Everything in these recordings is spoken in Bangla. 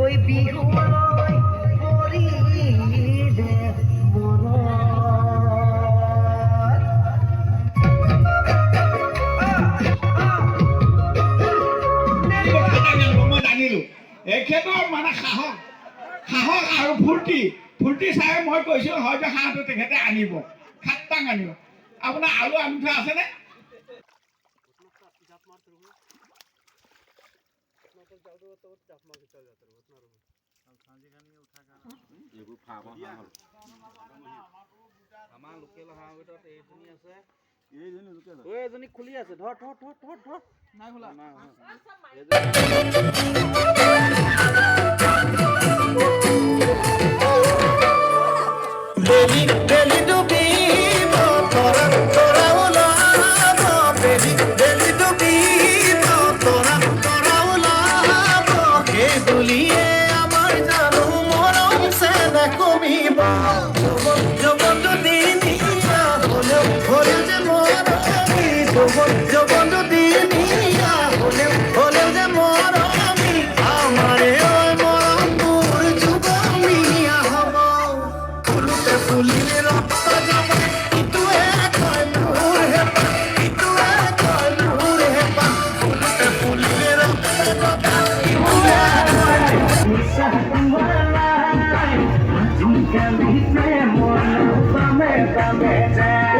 ওই বিহুলয় করি মানে সাহস সাহস আৰু ফূৰ্তি। ফূৰ্তি চাই মই কৈছোঁ হয়তো হাঁহটো তেখেতে আনিব সাতটাং আনিব। আপোনাৰ আলু আনি থোৱা আছেনে এইবোৰ ফাৰ্মৰ হাঁহ হ'ল। আমাৰ লোকেল হাঁহৰ ভিতৰত এইজনী আছে। এইজনী লোকেল এজনী খুলি আছে। ধৰ ধৰ ধৰ ধৰ ধৰ। নাই খোলা। নাই কান্দিতে মন বামে বামে যায়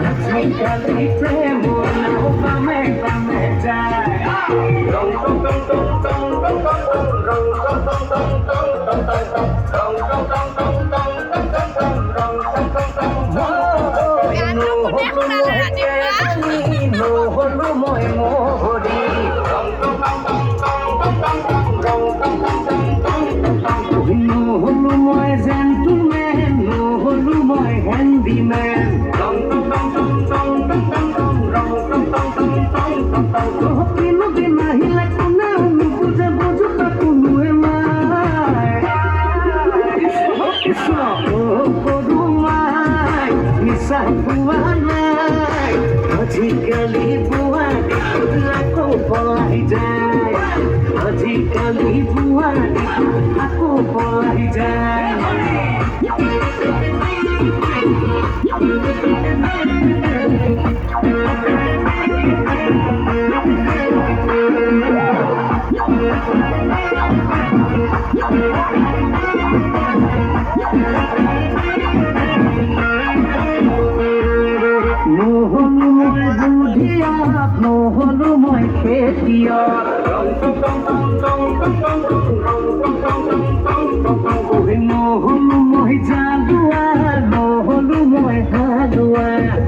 তুমি কান্দিতে মন বামে বামে যায় রং টং টং টং টং টং টং রং টং টং টং টং টং টং রং টং টং টং টং আজিকালি বুৱা আকৌ পলাই যায় আজিকালি বুৱা আকৌ পলাই যায় মোহনময় মোহন মোহনময় জাদুয়া where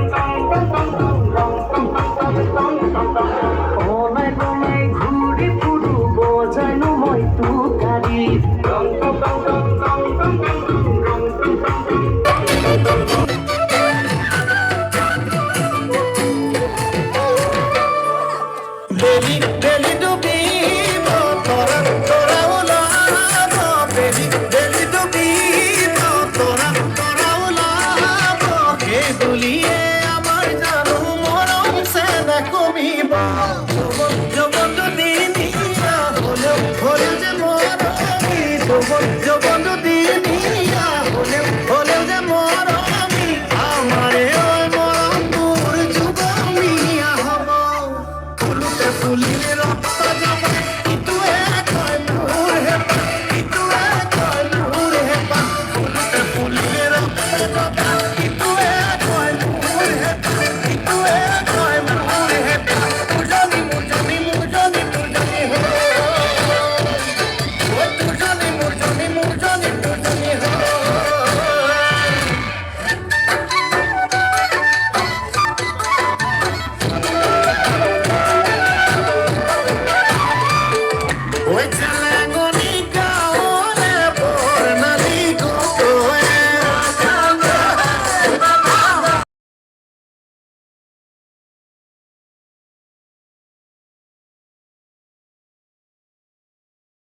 জ্বলিয়ে আমার জানো মরম সে না কমিবা।